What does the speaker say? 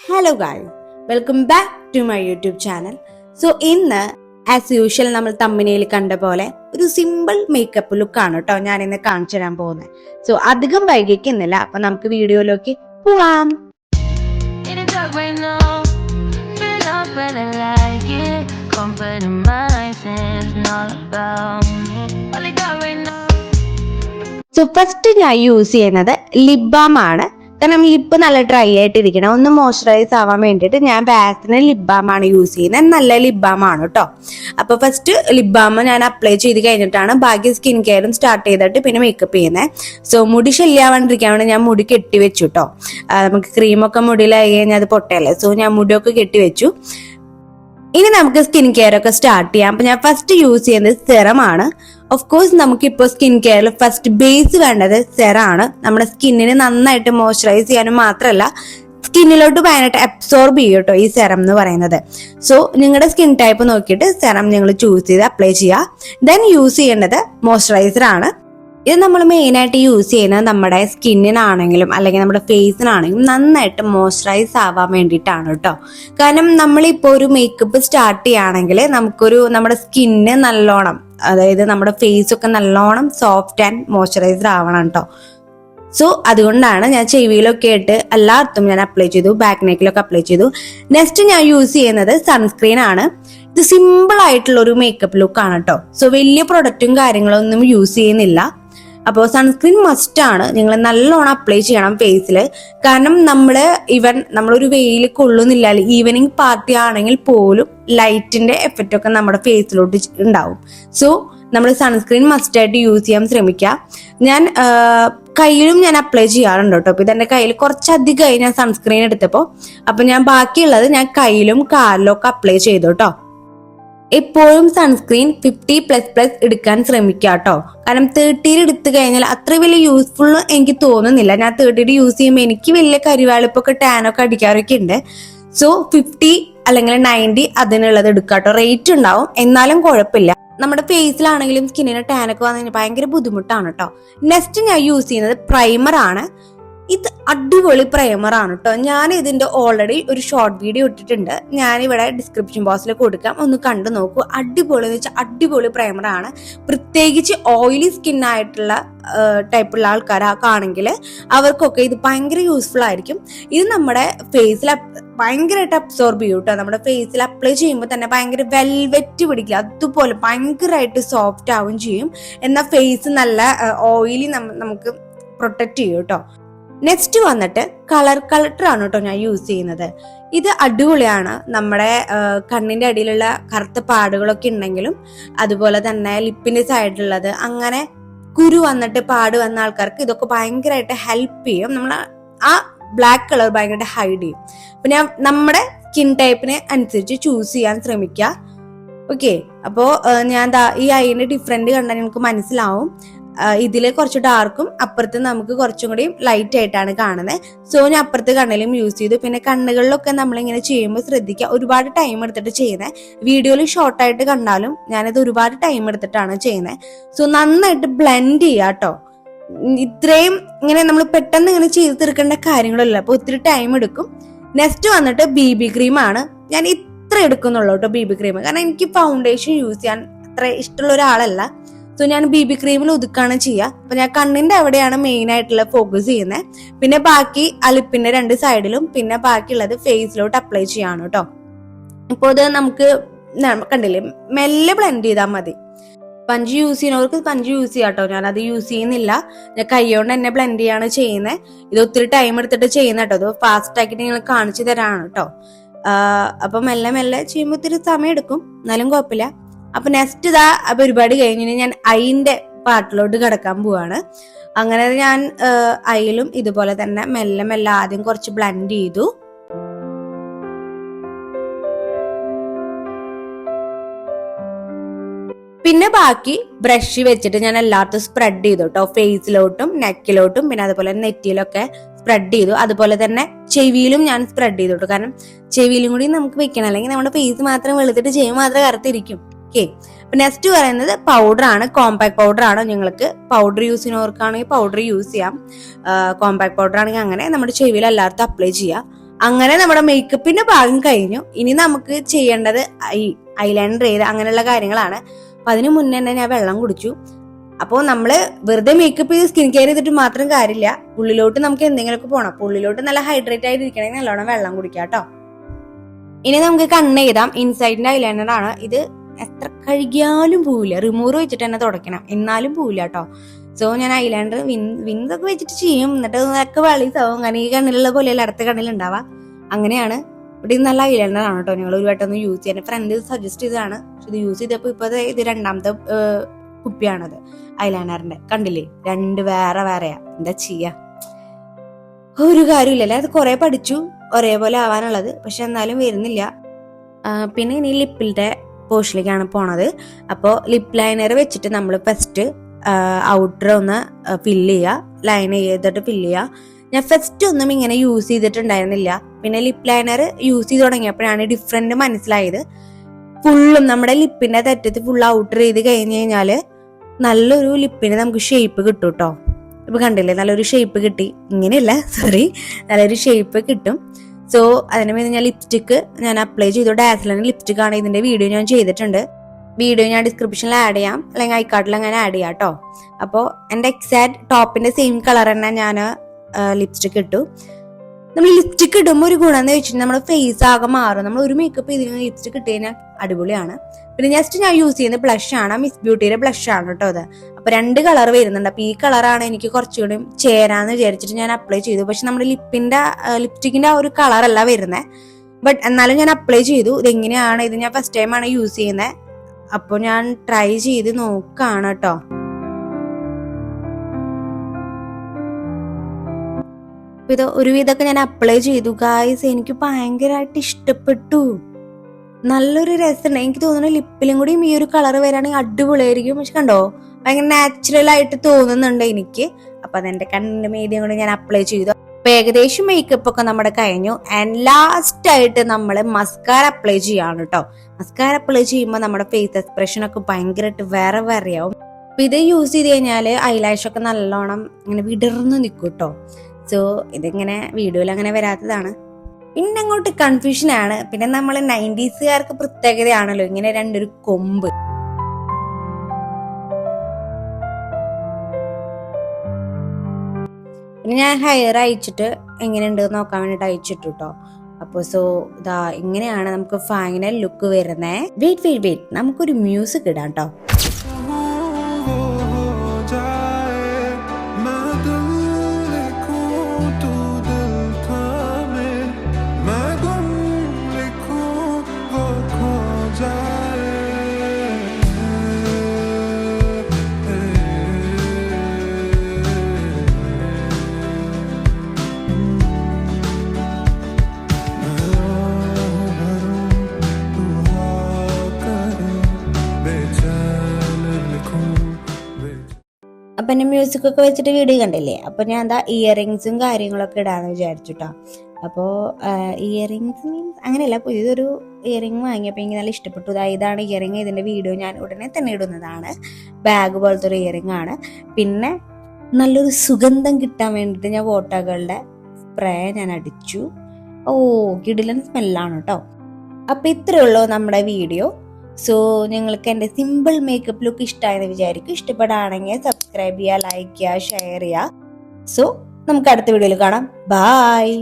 Hello guys welcome back to my YouTube channel so ഇന്ന് as usual നമ്മൾ തമ്മിനയിൽ കണ്ട പോലെ ഒരു സിമ്പിൾ മേക്കപ്പ് ലുക്കാണ് കേട്ടോ ഞാൻ ഇന്ന് കാണിച്ചു തരാൻ പോകുന്നത് സോ അധികം വൈകിക്കുന്നില്ല. അപ്പൊ നമുക്ക് വീഡിയോയിലേക്ക് പോവാം. സോ ഫസ്റ്റ് ഞാൻ യൂസ് ചെയ്യുന്നത് ലിബാം ആണ്. കാരണം ലിപ്പ് നല്ല ഡ്രൈ ആയിട്ടിരിക്കണം ഒന്ന് മോയ്സ്ചറൈസ് ആവാൻ വേണ്ടിയിട്ട് ഞാൻ ബാസിന് ലിപ് ബാമാണ് യൂസ് ചെയ്യുന്നത്. നല്ല ലിപ് ബാമാണ് കേട്ടോ അപ്പൊ ഫസ്റ്റ് ലിപ് ബാം ഞാൻ അപ്ലൈ ചെയ്ത് കഴിഞ്ഞിട്ടാണ് ബാക്കി സ്കിൻ കെയറും സ്റ്റാർട്ട് ചെയ്തിട്ട് പിന്നെ മേക്കപ്പ് ചെയ്യുന്നത് സോ മുടി ശല്യാവാണ്ടിരിക്കാൻ വേണ്ടി ഞാൻ മുടി കെട്ടി വെച്ചു കേട്ടോ നമുക്ക് ക്രീമൊക്കെ മുടിയിലായി കഴിഞ്ഞാൽ അത് പൊട്ടയല്ലേ സോ ഞാൻ മുടിയൊക്കെ കെട്ടി വെച്ചു ഇനി നമുക്ക് സ്കിൻ കെയർ ഒക്കെ സ്റ്റാർട്ട് ചെയ്യാം. അപ്പൊ ഞാൻ ഫസ്റ്റ് യൂസ് ചെയ്യുന്നത് സെറമാണ്. ഓഫ് കോഴ്സ് നമുക്കിപ്പോൾ സ്കിൻ കെയറിൽ ഫസ്റ്റ് ബേസ് വേണ്ടത് സെറാണ്. നമ്മുടെ സ്കിന്നിനെ നന്നായിട്ട് മോയ്സ്ചറൈസ് ചെയ്യാനും മാത്രമല്ല സ്കിന്നിലോട്ട് ഭയങ്കരമായിട്ട് അബ്സോർബ് ചെയ്യും കേട്ടോ ഈ സെറം എന്ന് പറയുന്നത്. സോ നിങ്ങളുടെ സ്കിൻ ടൈപ്പ് നോക്കിയിട്ട് സെറം നിങ്ങൾ ചൂസ് ചെയ്ത് അപ്ലൈ ചെയ്യുക. ദെൻ യൂസ് ചെയ്യേണ്ടത് മോയ്സ്ചറൈസർ ആണ്. ഇത് നമ്മൾ മെയിനായിട്ട് യൂസ് ചെയ്യുന്നത് നമ്മുടെ സ്കിന്നിനാണെങ്കിലും അല്ലെങ്കിൽ നമ്മുടെ ഫേസിനാണെങ്കിലും നന്നായിട്ട് മോയ്സ്ചറൈസ് ആവാൻ വേണ്ടിയിട്ടാണ് കേട്ടോ. കാരണം നമ്മളിപ്പോൾ ഒരു മേക്കപ്പ് സ്റ്റാർട്ട് ചെയ്യുകയാണെങ്കിൽ നമുക്കൊരു നമ്മുടെ സ്കിന്ന് നല്ലോണം അതായത് നമ്മുടെ ഫേസ് ഒക്കെ നല്ലോണം സോഫ്റ്റ് ആൻഡ് മോയ്സ്ചറൈസ്ഡ് ആവണം കേട്ടോ. സോ അതുകൊണ്ടാണ് ഞാൻ ചെവിയിലൊക്കെ ആയിട്ട് എല്ലായിടത്തും ഞാൻ അപ്ലൈ ചെയ്തു ബാക്ക് നെക്കിലൊക്കെ അപ്ലൈ ചെയ്തു. നെക്സ്റ്റ് ഞാൻ യൂസ് ചെയ്യുന്നത് സൺസ്ക്രീൻ ആണ്. ഇത് സിമ്പിൾ ആയിട്ടുള്ള ഒരു മേക്കപ്പ് ലുക്ക് ആണ് കേട്ടോ. സോ വലിയ പ്രൊഡക്റ്റും കാര്യങ്ങളൊന്നും യൂസ് ചെയ്യുന്നില്ല. അപ്പോൾ സൺസ്ക്രീൻ മസ്റ്റ് ആണ്. നിങ്ങൾ നല്ലോണം അപ്ലൈ ചെയ്യണം ഫേസിൽ കാരണം നമ്മൾ ഇവൻ നമ്മളൊരു വെയിൽ കൊള്ളുന്നില്ല ഈവനിങ് പാർട്ടി ആണെങ്കിൽ പോലും ലൈറ്റിന്റെ എഫക്റ്റ് ഒക്കെ നമ്മുടെ ഫേസിലോട്ട് ഉണ്ടാവും സോ നമ്മൾ സൺസ്ക്രീൻ മസ്റ്റായിട്ട് യൂസ് ചെയ്യാൻ ശ്രമിക്കുക ഞാൻ കയ്യിലും ഞാൻ അപ്ലൈ ചെയ്യാറുണ്ട് കേട്ടോ. അപ്പൊ ഇതെന്റെ കയ്യിൽ കുറച്ചധികമായി ഞാൻ സൺസ്ക്രീൻ എടുത്തപ്പോൾ അപ്പൊ ഞാൻ ബാക്കിയുള്ളത് ഞാൻ കയ്യിലും കാലിലും ഒക്കെ അപ്ലൈ ചെയ്തു കേട്ടോ. എപ്പോഴും സൺസ്ക്രീൻ ഫിഫ്റ്റി പ്ലസ് പ്ലസ് എടുക്കാൻ ശ്രമിക്കുക കേട്ടോ കാരണം തേർട്ടിയിൽ എടുത്തു കഴിഞ്ഞാൽ അത്ര വലിയ യൂസ്ഫുൾ എനിക്ക് തോന്നുന്നില്ല. ഞാൻ തേർട്ടിയിൽ യൂസ് ചെയ്യുമ്പോൾ എനിക്ക് വലിയ കരിവാളിപ്പൊക്കെ ടാനൊക്കെ അടിക്കാറൊക്കെ ഉണ്ട്. സോ ഫിഫ്റ്റി അല്ലെങ്കിൽ നയന്റി അതിനുള്ളത് എടുക്കുക കേട്ടോ റേറ്റ് ഉണ്ടാവും. എന്നാലും കുഴപ്പമില്ല. നമ്മുടെ ഫേസിലാണെങ്കിലും സ്കിന്നിന് ടാനൊക്കെ വന്നു കഴിഞ്ഞാൽ ഭയങ്കര ബുദ്ധിമുട്ടാണ് കേട്ടോ നെക്സ്റ്റ് ഞാൻ യൂസ് ചെയ്യുന്നത് പ്രൈമർ ആണ്. ഇത് അടിപൊളി ആണ് കേട്ടോ ഞാൻ ഇതിന്റെ ഓൾറെഡി ഒരു ഷോർട്ട് വീഡിയോ ഇട്ടിട്ടുണ്ട്. ഞാൻ ഇവിടെ ഡിസ്ക്രിപ്ഷൻ ബോക്സിൽ കൊടുക്കാം. ഒന്ന് കണ്ടു നോക്കൂ. അടിപൊളി എന്ന് വെച്ചാൽ അടിപൊളി ആണ് പ്രത്യേകിച്ച് ഓയിലി സ്കിൻ ആയിട്ടുള്ള ടൈപ്പുള്ള ആൾക്കാരാണെങ്കിൽ അവർക്കൊക്കെ ഇത് ഭയങ്കര യൂസ്ഫുൾ ആയിരിക്കും. ഇത് നമ്മുടെ ഫേസിൽ ഭയങ്കരമായിട്ട് അബ്സോർബ് ചെയ്യും കേട്ടോ നമ്മുടെ ഫേസിൽ അപ്ലൈ ചെയ്യുമ്പോൾ തന്നെ ഭയങ്കര വെൽവെറ്റ് പിടിക്കില്ല അതുപോലെ ഭയങ്കരമായിട്ട് സോഫ്റ്റ് ആവുകയും ചെയ്യും. എന്നാൽ ഫേസ് നല്ല ഓയിലി നമുക്ക് പ്രൊട്ടക്ട് ചെയ്യും കേട്ടോ നെക്സ്റ്റ് വന്നിട്ട് കളർ കളക്ടർ ആണ് കേട്ടോ ഞാൻ യൂസ് ചെയ്യുന്നത്. ഇത് അടിപൊളിയാണ്. നമ്മുടെ കണ്ണിന്റെ അടിയിലുള്ള കറുത്ത പാടുകളൊക്കെ ഉണ്ടെങ്കിലും അതുപോലെ തന്നെ ലിപ്പിന്റെ സൈഡിലുള്ളത് അങ്ങനെ കുരു വന്നിട്ട് പാട് വന്ന ആൾക്കാർക്ക് ഇതൊക്കെ ഭയങ്കരമായിട്ട് ഹെൽപ്പ് ചെയ്യും. നമ്മൾ ആ ബ്ലാക്ക് കളർ ഭയങ്കരമായിട്ട് ഹൈഡ് ചെയ്യും. പിന്നെ ഞാൻ നമ്മുടെ സ്കിൻ ടൈപ്പിനെ അനുസരിച്ച് ചൂസ് ചെയ്യാൻ ശ്രമിക്കുക ഓക്കെ അപ്പോ ഞാൻ ഈ ഐന്റെ ഡിഫറെന്റ് കണ്ടാൽ നിങ്ങൾക്ക് മനസ്സിലാവും. ഇതിൽ കുറച്ച് ഡാർക്കും അപ്പുറത്ത് നമുക്ക് കുറച്ചും കൂടി ലൈറ്റ് ആയിട്ടാണ് കാണുന്നത് സോ ഞാൻ അപ്പുറത്ത് കണ്ണിലും യൂസ് ചെയ്തു. പിന്നെ കണ്ണുകളിലൊക്കെ നമ്മളിങ്ങനെ ചെയ്യുമ്പോൾ ശ്രദ്ധിക്കുക ഒരുപാട് ടൈം എടുത്തിട്ട് ചെയ്യുന്നത് വീഡിയോയിൽ ഷോർട്ടായിട്ട് കണ്ടാലും ഞാനത് ഒരുപാട് ടൈം എടുത്തിട്ടാണ് ചെയ്യുന്നത് സോ നന്നായിട്ട് ബ്ലെൻഡ് ചെയ്യുക കേട്ടോ ഇത്രയും ഇങ്ങനെ നമ്മൾ പെട്ടെന്ന് ഇങ്ങനെ ചെയ്ത് തീർക്കേണ്ട കാര്യങ്ങളല്ല അപ്പൊ ഒത്തിരി ടൈം എടുക്കും. നെക്സ്റ്റ് വന്നിട്ട് ബി ബി ക്രീം ആണ്. ഞാൻ ഇത്ര എടുക്കുന്നുള്ളൂ കേട്ടോ ബി ബി ക്രീം കാരണം എനിക്ക് ഫൗണ്ടേഷൻ യൂസ് ചെയ്യാൻ അത്ര ഇഷ്ടമുള്ള ഒരാളല്ല. സോ ഞാൻ ബി ബി ക്രീമിൽ ഒതുക്കാണ് ചെയ്യുക അപ്പൊ ഞാൻ കണ്ണിന്റെ അവിടെയാണ് മെയിൻ ആയിട്ടുള്ള ഫോക്കസ് ചെയ്യുന്നത് പിന്നെ ബാക്കി അലിപ്പിന്റെ രണ്ട് സൈഡിലും പിന്നെ ബാക്കിയുള്ളത് ഫേസിലോട്ട് അപ്ലൈ ചെയ്യാണ് കേട്ടോ ഇപ്പോൾ ഇത് നമുക്ക് കണ്ടില്ലേ? മെല്ലെ ബ്ലെൻഡ് ചെയ്താൽ മതി. പഞ്ച് യൂസ് ചെയ്യുന്നവർക്ക് പഞ്ച് യൂസ് ചെയ്യാം കേട്ടോ ഞാൻ അത് യൂസ് ചെയ്യുന്നില്ല. ഞാൻ കൈകൊണ്ട് തന്നെ ബ്ലെൻഡ് ചെയ്യാണ് ചെയ്യുന്നത് ഇത് ഒത്തിരി ടൈം എടുത്തിട്ട് ചെയ്യുന്ന കേട്ടോ ഇത് ഫാസ്റ്റ് ആക്കിയിട്ട് നിങ്ങൾ കാണിച്ചു തരാണ് കേട്ടോ അപ്പൊ മെല്ലെ മെല്ലെ ചെയ്യുമ്പോൾ ഒത്തിരി സമയം എടുക്കും. എന്നാലും കുഴപ്പമില്ല. അപ്പൊ നെക്സ്റ്റ് ഇതാ പരിപാടി കഴിഞ്ഞ് ഞാൻ ഐന്റെ പാട്ടിലോട്ട് കിടക്കാൻ പോവാണ്. അങ്ങനെ ഞാൻ ഐയിലും ഇതുപോലെ തന്നെ മെല്ലെ മെല്ലെ ആദ്യം കുറച്ച് ബ്ലെൻഡ് ചെയ്തു. പിന്നെ ബാക്കി ബ്രഷ് വെച്ചിട്ട് ഞാൻ എല്ലാത്തും സ്പ്രെഡ് ചെയ്തു കേട്ടോ ഫേസിലോട്ടും നെക്കിലോട്ടും പിന്നെ അതുപോലെ നെറ്റിയിലൊക്കെ സ്പ്രെഡ് ചെയ്തു. അതുപോലെ തന്നെ ചെവിയിലും ഞാൻ സ്പ്രെഡ് ചെയ്തു കേട്ടോ കാരണം ചെവിയിലും കൂടി നമുക്ക് വെക്കണം. അല്ലെങ്കിൽ നമ്മുടെ ഫേസ് മാത്രം വെളുത്തിട്ട് ചെവി മാത്രം കറുത്തിരിക്കും. ഓക്കെ നെക്സ്റ്റ് പറയുന്നത് പൗഡർ ആണ്. കോമ്പാക്ട് പൗഡർ ആണ് നിങ്ങൾക്ക് പൗഡർ യൂസ് ചെയ്യുന്നവർക്കാണെങ്കിൽ പൗഡർ യൂസ് ചെയ്യാം. കോമ്പാക്ട് പൗഡർ ആണെങ്കിൽ അങ്ങനെ നമ്മുടെ ചെവിയിൽ എല്ലായിടത്തും അപ്ലൈ ചെയ്യാം. അങ്ങനെ നമ്മുടെ മേക്കപ്പിന്റെ ഭാഗം കഴിഞ്ഞു. ഇനി നമുക്ക് ചെയ്യേണ്ടത് ഐ ഐലൈനർ ചെയ്ത് അങ്ങനെയുള്ള കാര്യങ്ങളാണ്. അപ്പൊ അതിന് മുന്നേ തന്നെ ഞാൻ വെള്ളം കുടിച്ചു. അപ്പോൾ നമ്മൾ വെറുതെ മേക്കപ്പ് ചെയ്ത് സ്കിൻ കെയർ ചെയ്തിട്ട് മാത്രം കാര്യമില്ല. ഉള്ളിലോട്ട് നമുക്ക് എന്തെങ്കിലുമൊക്കെ പോകണം അപ്പൊ ഉള്ളിലോട്ട് നല്ല ഹൈഡ്രേറ്റ് ആയിട്ടിരിക്കണമെങ്കിൽ നല്ലോണം വെള്ളം കുടിക്കാം കേട്ടോ. ഇനി നമുക്ക് കണ്ണ് ചെയ്താം ഇൻസൈഡിന്റെ ഐലൈനർ ആണ്. ഇത് എത്ര കഴുകിയാലും പോവില്ല. റിമൂവ് വെച്ചിട്ട് തന്നെ തുടയ്ക്കണം. എന്നാലും പോവില്ല കേട്ടോ സോ ഞാൻ ഐലാൻഡർ വിൻ വിൻസ് ഒക്കെ വെച്ചിട്ട് ചെയ്യും. എന്നിട്ട് ഇതൊക്കെ വെളിസാവും കാരണം ഈ കണ്ണിലുള്ള പോലെയല്ല അടുത്ത കണ്ണിൽ ഉണ്ടാവാം അങ്ങനെയാണ്. ഇവിടെ ഇത് നല്ല ആണ് കേട്ടോ നിങ്ങൾ ഒരു വട്ടം ഒന്ന് യൂസ് ചെയ്യാൻ ഫ്രണ്ട് സജസ്റ്റ് ചെയ്തതാണ്. പക്ഷെ ഇത് യൂസ് ചെയ്തപ്പോൾ ഇപ്പൊ ദേ ഇത് രണ്ടാമത്തെ കുപ്പിയാണത് ഐലൈനറിന്റെ കണ്ടില്ലേ? രണ്ട് വേറെ വേറെയാ. എന്താ ചെയ്യാ? ഒരു കാര്യമില്ലല്ലേ അത് കുറെ പഠിച്ചു. ഒരേപോലെ ആവാനുള്ളത്. പക്ഷെ എന്നാലും വരുന്നില്ല. പിന്നെ ഇനി ലിപ്പിന്റെ പോർഷനിലേക്കാണ് പോണത്. അപ്പോൾ ലിപ് ലൈനർ വെച്ചിട്ട് നമ്മൾ ഫസ്റ്റ് ഔട്ടർ ഒന്ന് ഫില്ല് ചെയ്യുക ലൈൻ ചെയ്തിട്ട് ഫില്ല് ചെയ്യുക ഞാൻ ഫസ്റ്റ് ഒന്നും ഇങ്ങനെ യൂസ് ചെയ്തിട്ടുണ്ടായിരുന്നില്ല. പിന്നെ ലിപ് ലൈനർ യൂസ് ചെയ്ത് തുടങ്ങിയപ്പോഴാണ് ഡിഫറെന്റ് മനസ്സിലായത്. ഫുള്ളും നമ്മുടെ ലിപ്പിന്റെ തെറ്റത്ത് ഫുൾ ഔട്ടർ ചെയ്ത് കഴിഞ്ഞ് കഴിഞ്ഞാൽ നല്ലൊരു ലിപ്പിന് നമുക്ക് ഷേപ്പ് കിട്ടും കേട്ടോ ഇപ്പൊ കണ്ടില്ലേ? നല്ലൊരു ഷേപ്പ് കിട്ടി. ഇങ്ങനെയല്ല സോറി നല്ലൊരു ഷേപ്പ് കിട്ടും. സോ അതിന് വേണ്ടി ഞാൻ ലിപ്സ്റ്റിക്ക് ഞാൻ അപ്ലൈ ചെയ്തു. ഡാസിലാണ് ലിപ്സ്റ്റിക് ആണ് ഇതിന്റെ വീഡിയോ ഞാൻ ചെയ്തിട്ടുണ്ട്. വീഡിയോ ഞാൻ ഡിസ്ക്രിപ്ഷനിൽ ആഡ് ചെയ്യാം. അല്ലെങ്കിൽ ഐക്കാർഡിൽ അങ്ങനെ ആഡ് ചെയ്യാം കേട്ടോ അപ്പോൾ എന്റെ എക്സാക്ട് ടോപ്പിന്റെ സെയിം കളർ തന്നെ ഞാൻ ലിപ്സ്റ്റിക് ഇട്ടു. നമ്മൾ ലിപ്സ്റ്റിക് ഇടുമ്പോൾ ഒരു ഗുണം എന്ന് വെച്ചിട്ടുണ്ടെങ്കിൽ നമ്മുടെ ഫേസ് ആകെ മാറും. നമ്മൾ ഒരു മേക്കപ്പ് ചെയ്തിട്ട് ലിപ്സ്റ്റിക് ഇട്ട് കഴിഞ്ഞാൽ അടിപൊളിയാണ്. പിന്നെ ജസ്റ്റ് ഞാൻ യൂസ് ചെയ്യുന്ന ബ്ലഷ് ആണ്. മിസ് ബ്യൂട്ടിയുടെ ബ്ലഷ് ആണ് കേട്ടോ അത് അപ്പൊ രണ്ട് കളർ വരുന്നുണ്ട്. അപ്പൊ ഈ കളറാണ് എനിക്ക് കുറച്ചുകൂടി ചേരാന്ന് വിചാരിച്ചിട്ട് ഞാൻ അപ്ലൈ ചെയ്തു. പക്ഷെ നമ്മുടെ ലിപ്പിന്റെ ലിപ്സ്റ്റിക്കിന്റെ ആ ഒരു കളർ അല്ല വരുന്നത് ബട്ട് എന്നാലും ഞാൻ അപ്ലൈ ചെയ്തു. ഇതെങ്ങനെയാണ്? ഇത് ഞാൻ ഫസ്റ്റ് ടൈം ആണ് യൂസ് ചെയ്യുന്നത് അപ്പോൾ ഞാൻ ട്രൈ ചെയ്ത് നോക്കാണ് കേട്ടോ ഇത് ഒരുവിധമൊക്കെ ഞാൻ അപ്ലൈ ചെയ്തു. ഗായ്സ് എനിക്ക് ഭയങ്കരമായിട്ട് ഇഷ്ടപ്പെട്ടു. നല്ലൊരു രസമുണ്ട്. എനിക്ക് തോന്നുന്നു ലിപ്പിലും കൂടി ഈ ഒരു കളർ വരാണെങ്കിൽ അടിപൊളിയായിരിക്കും. പക്ഷെ കണ്ടോ? ഭയങ്കര നാച്ചുറൽ ആയിട്ട് തോന്നുന്നുണ്ട് എനിക്ക്. അപ്പൊ അതെന്റെ കണ്ണിന്റെ മീഡിയം കൊണ്ട് ഞാൻ അപ്ലൈ ചെയ്തു. അപ്പൊ ഏകദേശം മേക്കപ്പ് ഒക്കെ നമ്മുടെ കഴിഞ്ഞു. ആൻഡ് ലാസ്റ്റ് ആയിട്ട് നമ്മൾ മസ്കാര അപ്ലൈ ചെയ്യാണ് കേട്ടോ മസ്കാര അപ്ലൈ ചെയ്യുമ്പോൾ നമ്മുടെ ഫേസ് എക്സ്പ്രഷൻ ഒക്കെ ഭയങ്കരമായിട്ട് വേറെ വേറെ ആവും അപ്പൊ ഇത് യൂസ് ചെയ്ത് കഴിഞ്ഞാൽ ഐലാഷ് ഒക്കെ നല്ലോണം ഇങ്ങനെ വിടർന്നു നിൽക്കും കേട്ടോ സോ ഇതിങ്ങനെ വീഡിയോയിൽ അങ്ങനെ വരാത്തതാണ്. പിന്നെ അങ്ങോട്ട് കൺഫ്യൂഷൻ ആണ്. പിന്നെ നമ്മൾ നയന്റീസുകാർക്ക് പ്രത്യേകതയാണല്ലോ ഇങ്ങനെ രണ്ടൊരു കൊമ്പ്. പിന്നെ ഞാൻ ഹെയർ അയച്ചിട്ട് എങ്ങനെയുണ്ട് നോക്കാൻ വേണ്ടിട്ട് അയച്ചിട്ടു കേട്ടോ അപ്പൊ സോ ഇതാ ഇങ്ങനെയാണ് നമുക്ക് ഫൈനൽ ലുക്ക് വരുന്നത് വെയിറ്റ് വെയിറ്റ് വെയിറ്റ് നമുക്കൊരു മ്യൂസിക് ഇടാം കേട്ടോ അപ്പൊ എന്നെ മ്യൂസിക് ഒക്കെ വെച്ചിട്ട് വീഡിയോ കണ്ടില്ലേ? അപ്പൊ ഞാൻ എന്താ ഇയറിങ്സും കാര്യങ്ങളൊക്കെ ഇടാന്ന് വിചാരിച്ചുട്ടോ അപ്പോ ഇയറിങ്സ് മീൻസ് അങ്ങനെയല്ല പുതിയതൊരു ഇയറിങ് വാങ്ങിയപ്പോൾ എനിക്ക് നല്ല ഇഷ്ടപ്പെട്ടു. ഇതാണ് ഇയറിങ് ഇതിന്റെ വീഡിയോ ഞാൻ ഉടനെ തന്നെ ഇടുന്നതാണ്. ബാഗ് പോലത്തെ ഒരു ഇയറിംഗ് ആണ്. പിന്നെ നല്ലൊരു സുഗന്ധം കിട്ടാൻ വേണ്ടിയിട്ട് ഞാൻ വോട്ടകളുടെ സ്പ്രേ ഞാൻ അടിച്ചു. ഓ കിടിലൻ സ്മെല്ലാണ് കേട്ടോ അപ്പോൾ ഇത്രയേ ഉള്ളൂ നമ്മുടെ വീഡിയോ സോ നിങ്ങൾക്ക് എന്റെ സിമ്പിൾ മേക്കപ്പ് ലുക്ക് ഇഷ്ടമായെന്ന് വിചാരിക്കും. ഇഷ്ടപ്പെടുകയാണെങ്കിൽ സബ്സ്ക്രൈബ് ചെയ്യുക ലൈക്ക് ചെയ്യുക ഷെയർ ചെയ്യുക. സോ നമുക്ക് അടുത്ത വീഡിയോയിൽ കാണാം. ബായ്